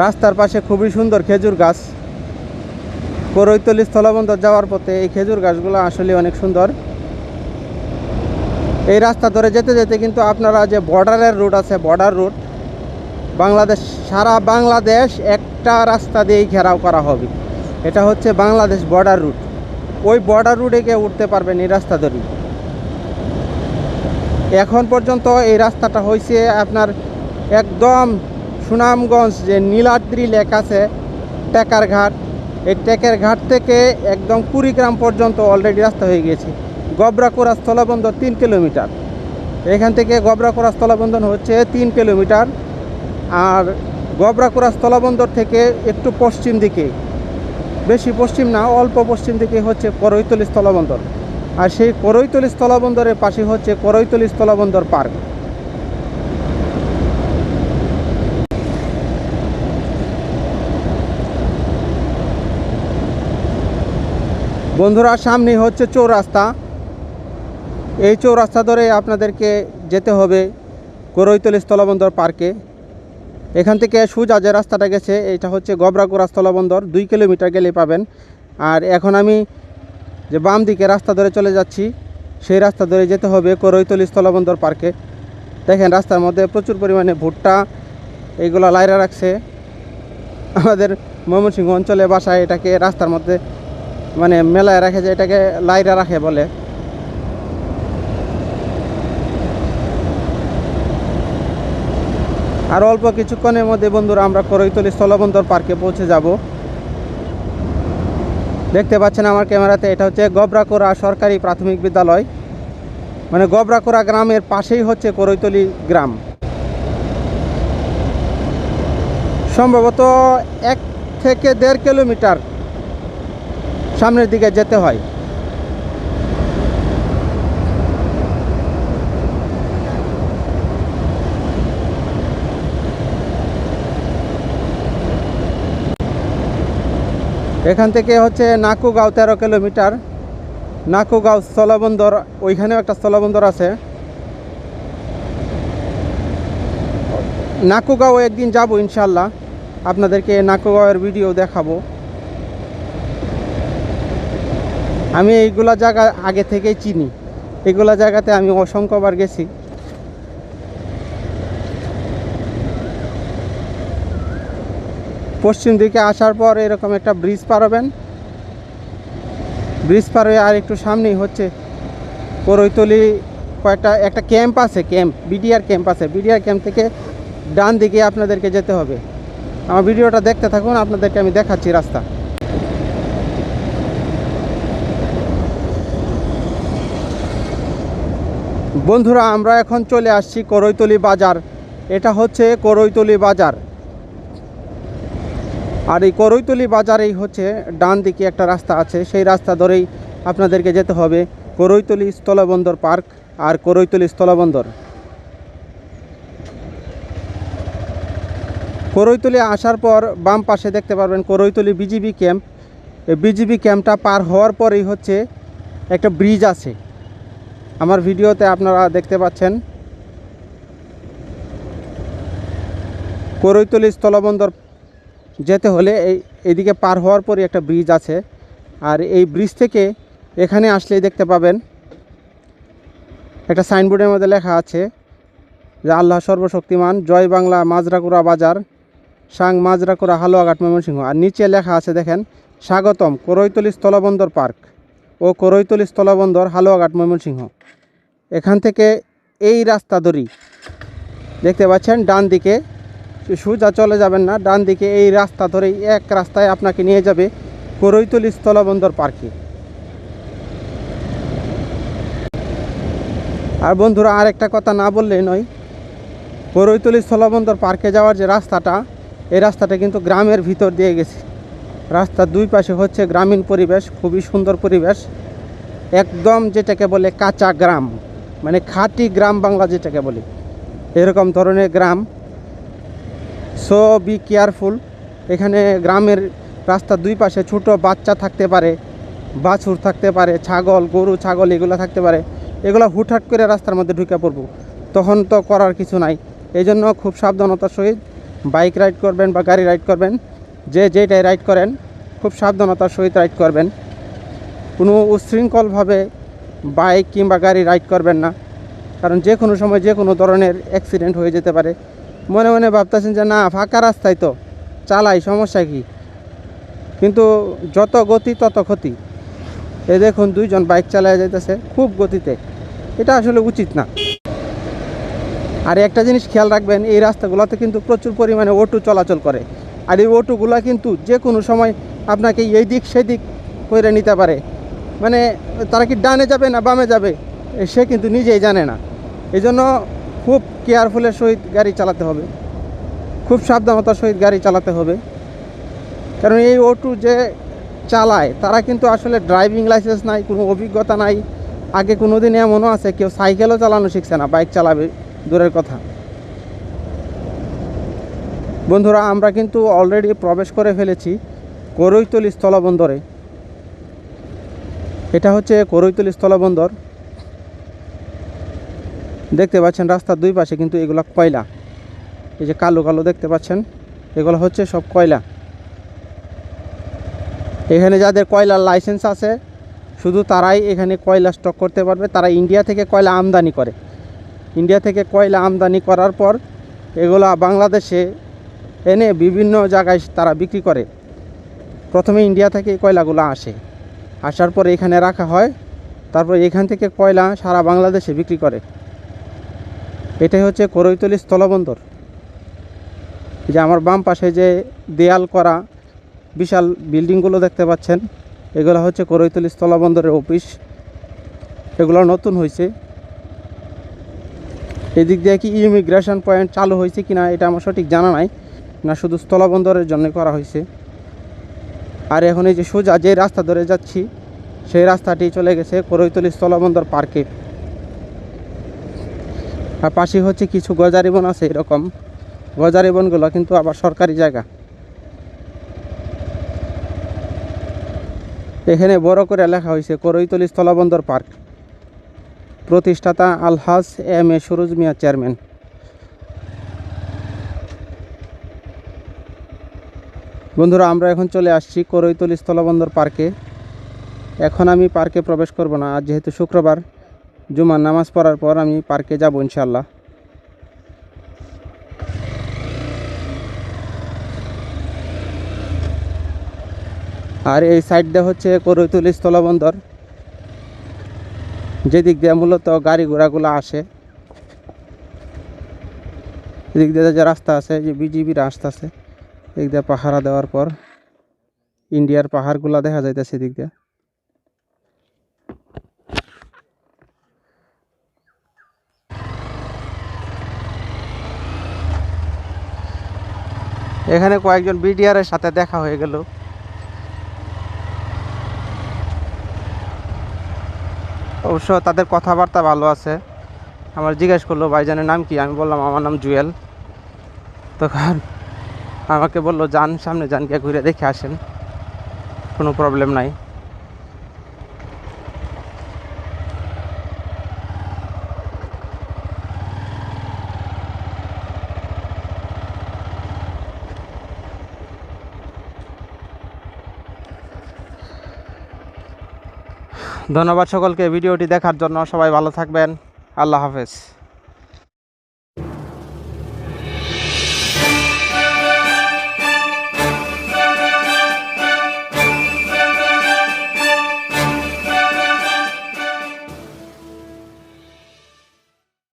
রাস্তার পাশে খুবই সুন্দর খেজুর গাছ। করৈতলি স্থলবন্দর যাওয়ার পথে এই খেজুর গাছগুলো আসলে অনেক সুন্দর। এই রাস্তা ধরে যেতে যেতে কিন্তু আপনারা যে বর্ডারের রুট আছে, বর্ডার রুট, বাংলাদেশ, সারা বাংলাদেশ একটা রাস্তা দিয়েই ঘেরাও করা হবে। এটা হচ্ছে বাংলাদেশ বর্ডার রুট। ওই বর্ডার রুটে গিয়ে উঠতে পারবেন এই রাস্তা ধরে এখন পর্যন্ত এই রাস্তাটা হয়েছে আপনার একদম সুনামগঞ্জ যে নীলাদ্রি লেক আছে, টেকার ঘাট। এই টেকের ঘাট থেকে একদম কুড়িগ্রাম পর্যন্ত অলরেডি রাস্তা হয়ে গিয়েছে। গবরাকুড়া স্থলবন্দর তিন কিলোমিটার। এখান থেকে গবরাকুড়া স্থলবন্দর হচ্ছে তিন কিলোমিটার। আর গবরাকুড়া স্থলবন্দর থেকে একটু পশ্চিম দিকে, বেশি পশ্চিম না, অল্প পশ্চিম দিকে হচ্ছে করৈতলি স্থলবন্দর। আর সেই করৈতলি স্থলবন্দরের পাশে হচ্ছে করৈতলি স্থলবন্দর পার্ক। বন্ধুরা সামনে হচ্ছে চৌরাস্তা। এই চৌরাস্তা ধরে আপনাদেরকে যেতে হবে করৈতলি স্থলবন্দর পার্কে। এখান থেকে সোজা যে রাস্তাটা গেছে, এটা হচ্ছে গবরাকুড়া স্থলবন্দর, দুই কিলোমিটার গেলে পাবেন। আর এখন আমি যে বাম দিকে রাস্তা ধরে চলে যাচ্ছি, সেই রাস্তা ধরে যেতে হবে করৈতলি স্থলবন্দর পার্কে দেখেন রাস্তার মধ্যে প্রচুর পরিমাণে ভুট্টা এইগুলো লাইরা রাখছে। আমাদের ময়মনসিংহ অঞ্চলে বাসায় এটাকে রাস্তার মধ্যে মানে মেলায় রাখে যে এটাকে লাইরা রাখে বলে। আর অল্প কিছুক্ষণের মধ্যে বন্ধুরা আমরা করৈতলি স্থলবন্দর পার্কে পৌঁছে যাব। দেখতে পাচ্ছেন আমার ক্যামেরাতে, এটা হচ্ছে গবরাকোড়া সরকারি প্রাথমিক বিদ্যালয়। মানে গবরাকোড়া গ্রামের পাশেই হচ্ছে করৈতলি গ্রাম। সম্ভবত এক থেকে দেড় কিলোমিটার সামনের দিকে যেতে হয়। এখান থেকে হচ্ছে নাকুগাঁও তেরো কিলোমিটার। নাকুগাঁও স্থলবন্দর, ওইখানেও একটা স্থলবন্দর আছে। নাকুগাঁও একদিন যাব ইনশাল্লাহ আপনাদেরকে নাকুগাঁওয়ের ভিডিও দেখাবো। আমি এইগুলা জায়গা আগে থেকেই চিনি। এগুলা জায়গাতে আমি অসংখ্যবার গেছি। পশ্চিম দিকে আসার পর এরকম একটা ব্রিজ পার হবেন। ব্রিজ পার হয়ে আর একটু সামনেই হচ্ছে করৈতলি কয়েকটা, একটা ক্যাম্প আছে, ক্যাম্প, বিডিআর ক্যাম্প আছে। বিডিআর ক্যাম্প থেকে ডান দিকে আপনাদেরকে যেতে হবে। আমার ভিডিওটা দেখতে থাকুন, আপনাদেরকে আমি দেখাচ্ছি রাস্তা। বন্ধুরা, আমরা এখন চলে আসছি করৈতলি বাজার। এটা হচ্ছে করৈতলি বাজার। আর এই করৈতলি বাজারেই হচ্ছে ডান দিকে একটা রাস্তা আছে। সেই রাস্তা ধরেই আপনাদেরকে যেতে হবে করৈতলি স্থলবন্দর পার্ক আর করৈতলি স্থলবন্দর। করৈতলি আসার পর বাম পাশে দেখতে পারবেন করৈতলি বিজিবি ক্যাম্প। বিজিবি ক্যাম্পটা পার হওয়ার পরেই হচ্ছে একটা ব্রিজ আছে। আমার ভিডিওতে আপনারা দেখতে পাচ্ছেন। করৈতলি স্থলবন্দর যেতে হলে এই এদিকে পার হওয়ার পরই একটা ব্রিজ আছে। আর এই ব্রিজ থেকে এখানে আসলেই দেখতে পাবেন একটা সাইনবোর্ডের মধ্যে লেখা আছে যে আল্লাহ সর্বশক্তিমান, জয় বাংলা, মাজরাকুড়া বাজার, সাং মাজরাকুড়া, হালুয়াঘাট, ময়মনসিংহ। আর নিচে লেখা আছে, দেখেন, স্বাগতম, করৈতলি স্থলবন্দর পার্ক ও করৈতলি স্থলবন্দর, হালুয়াঘাট, ময়মনসিংহ। এখান থেকে এই রাস্তা ধরি দেখতে পাচ্ছেন ডান দিকে সোজা চলে যাবেন না, ডান দিকে এই রাস্তা ধরেই এক রাস্তায় আপনাকে নিয়ে যাবে করৈতলি স্থলবন্দর পার্কে। আর বন্ধুরা আর একটা কথা না বললেই নয়, করৈতলি স্থলবন্দর পার্কে যাওয়ার যে রাস্তাটা, এই রাস্তাটা কিন্তু গ্রামের ভিতর দিয়ে গেছে। রাস্তার দুই পাশে হচ্ছে গ্রামীণ পরিবেশ, খুবই সুন্দর পরিবেশ। একদম যেটাকে বলে কাঁচা গ্রাম মানে খাঁটি গ্রাম বাংলা যেটাকে বলি, এরকম ধরনের গ্রাম। সো বি কেয়ারফুল এখানে গ্রামের রাস্তার দুই পাশে ছোট বাচ্চা থাকতে পারে, বাছুর থাকতে পারে, ছাগল, গরু, ছাগল এগুলো থাকতে পারে। এগুলো হুটহাট করে রাস্তার মধ্যে ঢুকে পড়ব। তখন তো করার কিছু নাই। এই জন্য খুব সাবধানতার সহিত বাইক রাইড করবেন বা গাড়ি রাইড করবেন। যে যেটাই রাইড করেন, খুব সাবধানতার সহিত রাইড করবেন। কোনো উচ্ছৃঙ্খলভাবে বাইক কিংবা গাড়ি রাইড করবেন না। কারণ যে কোনো সময় যে কোনো ধরনের অ্যাক্সিডেন্ট হয়ে যেতে পারে। মনে মনে ভাবতেছেন যে, না, ফাঁকা রাস্তায় তো চালাই, সমস্যা কি? কিন্তু যত গতি, তত ক্ষতি। এ দেখুন, দুইজন বাইক চালায় যাইতেছে, খুব গতিতে। এটা আসলে উচিত না। আর একটা জিনিস খেয়াল রাখবেন, এই রাস্তাগুলোতে কিন্তু প্রচুর পরিমাণে অটো চলাচল করে। আর এই অটোগুলো কিন্তু যে কোনো সময় আপনাকে এই দিক সেদিক করে নিতে পারে। মানে তারা কি ডানে যাবে না বামে যাবে, সে কিন্তু নিজেই জানে না। এই জন্য খুব কেয়ারফুলের সহিত গাড়ি চালাতে হবে। খুব সাবধানতার সহিত গাড়ি চালাতে হবে। কারণ এই অটো যে চালায়, তারা কিন্তু আসলে ড্রাইভিং লাইসেন্স নাই, কোনো অভিজ্ঞতা নাই। আগে কোনো দিন এমনও আছে, কেউ সাইকেলও চালানো শিখছে না বাইক চালাবে, দূরের কথা। বন্ধুরা, আমরা কিন্তু অলরেডি প্রবেশ করে ফেলেছি করৈতলি স্থলবন্দরে। এটা হচ্ছে করৈতলি স্থলবন্দর। দেখতে পাচ্ছেন রাস্তার দুই পাশে কিন্তু এগুলো কয়লা। এই যে কালো কালো দেখতে পাচ্ছেন, এগুলো হচ্ছে সব কয়লা। এখানে যাদের কয়লার লাইসেন্স আছে, শুধু তারাই এখানে কয়লা স্টক করতে পারবে। তারা ইন্ডিয়া থেকে কয়লা আমদানি করে। ইন্ডিয়া থেকে কয়লা আমদানি করার পর এগুলা বাংলাদেশে এনে বিভিন্ন জায়গায় তারা বিক্রি করে। প্রথমে ইন্ডিয়া থেকে কয়লাগুলো আসে। আসার পর এখানে রাখা হয়। তারপর এখান থেকে কয়লা সারা বাংলাদেশে বিক্রি করে। এটাই হচ্ছে করৈতলি স্থলবন্দর। যে আমার বাম পাশে যে দেয়াল করা বিশাল বিল্ডিংগুলো দেখতে পাচ্ছেন, এগুলো হচ্ছে করৈতলি স্থলবন্দরের অফিস। এগুলো নতুন হয়েছে এদিক দিয়ে কি ইমিগ্রেশন পয়েন্ট চালু হয়েছে কিনা এটা আমার সঠিক জানা নাই, না শুধু স্থলবন্দরের জন্য করা হয়েছে আর এখন এই যে সোজা যে রাস্তা ধরে যাচ্ছি, সেই রাস্তাটি চলে গেছে করৈতলি স্থলবন্দর পার্কে। আর পাশে হচ্ছে কিছু গজারি বন আছে এরকম। গজারি বনগুলো কিন্তু আবার সরকারি জায়গা। এখানে বড় করে লেখা হয়েছে, করৈতলি স্থলবন্দর পার্ক। প্রতিষ্ঠাতা Alhaj M A Suruj Mia chairman. বন্ধুরা, আমরা এখন চলে আসছি করৈতলি স্থলবন্দর পার্কে। এখন আমি পার্কে প্রবেশ করব না আজ যেহেতু শুক্রবার জুমার নামাজ পড়ার পর আমি পার্কে যাব ইনশাল্লাহ আর এই সাইড দিয়ে হচ্ছে করৈতলি স্থলবন্দর। যেদিক দিয়ে মূলত গাড়ি ঘোড়াগুলো আসে, এদিক দিয়ে যে রাস্তা আছে, যে বিজিবির রাস্তা আছে, এদিক দিয়ে পাহারা দেওয়ার পর ইন্ডিয়ার পাহাড়গুলো দেখা যাইতেছে এদিক দিয়ে। এখানে কয়েকজন বিডিআরের সাথে দেখা হয়ে গেল। অবশ্য তাদের কথাবার্তা ভালো আছে। আমার জিজ্ঞেস করল ভাইজানের নাম কি? আমি বললাম, আমার নাম জুয়েল। তখন আমাকে বলল যান সামনে যান গিয়ে ঘুরে দেখে আসেন। কোনো প্রবলেম নাই। ধন্যবাদ সকলকে ভিডিওটি দেখার জন্য সবাই ভালো থাকবেন। আল্লাহ হাফেজ।